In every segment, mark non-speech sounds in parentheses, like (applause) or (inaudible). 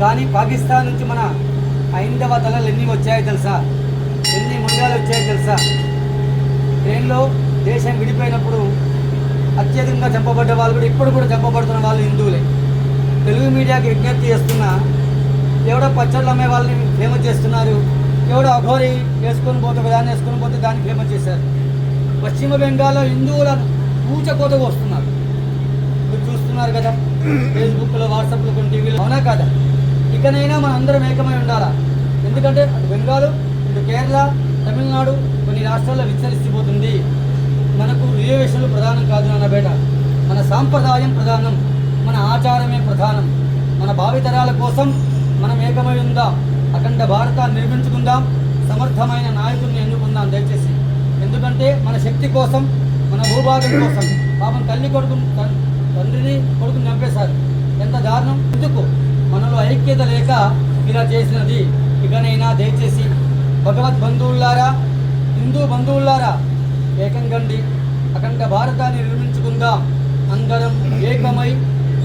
కానీ పాకిస్తాన్ నుంచి మన హైందవ తలలు ఎన్ని వచ్చాయో తెలుసా? ఎన్ని ముందాలు వచ్చాయో తెలుసా? ట్రైన్లో దేశం విడిపోయినప్పుడు అత్యధికంగా చంపబడ్డ వాళ్ళు కూడా ఇప్పుడు కూడా చంపబడుతున్న వాళ్ళు హిందువులే. తెలుగు మీడియాకి విజ్ఞప్తి చేస్తున్నా ఎవడో పచ్చళ్ళు అమ్మే వాళ్ళని ఫేమస్ చేస్తున్నారు ఎవడో అఘోరి వేసుకొని పోతే దాన్ని వేసుకొని పోతే దాన్ని ఫేమస్ చేశారు. పశ్చిమ బెంగాల్లో హిందువులను పూచకోత వస్తున్నారు మీరు చూస్తున్నారు కదా (clears throat) ఫేస్బుక్లో వాట్సాప్లో కొన్ని టీవీలో. అవునా కదా? ఇకనైనా మనం అందరం ఏకమై ఉండాలా? ఎందుకంటే అటు బెంగాల్ ఇటు కేరళ తమిళనాడు కొన్ని రాష్ట్రాల్లో విస్తరిస్తుపోతుంది. మనకు రిజర్వేషన్లు ప్రధానం కాదు నాన్న బేట. మన సాంప్రదాయం ప్రధానం మన ఆచారమే ప్రధానం. మన భావితరాల కోసం మనం ఏకమై ఉందాం. అఖండ భారతాన్ని నిర్మించుకుందాం. సమర్థమైన నాయకుడిని ఎన్నుకుందాం దయచేసి. ఎందుకంటే మన శక్తి కోసం మన భూభాగం కోసం. పాపం తల్లి కొడుకు తండ్రిని కొడుకుని చంపేశారు. ఎంత దారుణం. ఐక్యత లేక ఇలా చేసినది. ఇకనైనా దయచేసి భగవద్ బంధువులారా హిందూ బంధువులారా ఏకంగండి అఖండ భారతాన్ని నిర్మించుకుందాం. అందరం ఏకమై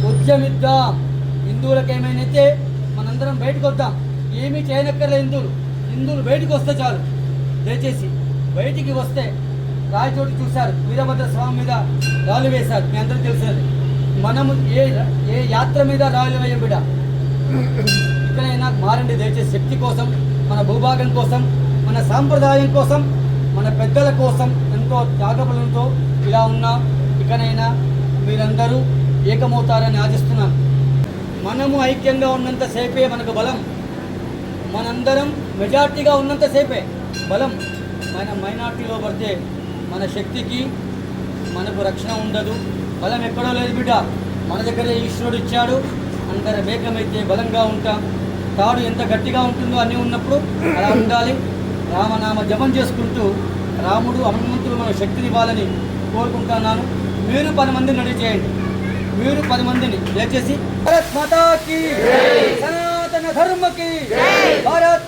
ఉద్యమిద్దాం. హిందువులకు ఏమైనైతే మనందరం బయటకు వద్దాం ఏమీ చేయనక్కర్లే హిందువులు. హిందువులు బయటకు వస్తే చాలు. దయచేసి బయటికి వస్తే రాయచోటి చూశారు. వీరభద్ర స్వామి మీద రాళ్ళు వేశారు. మీ అందరూ తెలిసేది మనము ఏ ఏ యాత్ర మీద రాళ్ళు వేయం బిడ్డ. ఇక్కడైనా మారండి దయచేసి శక్తి కోసం మన భూభాగం కోసం మన సాంప్రదాయం కోసం మన పెద్దల కోసం ఎంతో త్యాగబలంతో ఇలా ఉన్నా ఇకనైనా మీరందరూ ఏకమవుతారని ఆశిస్తున్నాను మనము ఐక్యంగా ఉన్నంతసేపే మనకు బలం. మనందరం మెజార్టీగా ఉన్నంతసేపే బలం. మన మైనార్టీలో పడితే మన శక్తికి మనకు రక్షణ ఉండదు. బలం ఎక్కడో లేదు బిడ్డ. మన దగ్గరే ఈశ్వరుడు ఇచ్చాడు. అందరం ఏకమైతే బలంగా ఉంటాం. తాడు ఎంత గట్టిగా ఉంటుందో అన్నీ ఉన్నప్పుడు అలా ఉండాలి. రామనామ జపం చేసుకుంటూ రాముడు హనుమంతుడు మన శక్తినివ్వాలని కోరుకుంటున్నాను. మీరు పది మందిని రెడీ చేయండి. మీరు పది మందిని దయచేసి భారత్ మాతాకి సనాతన ధర్మకి భారత్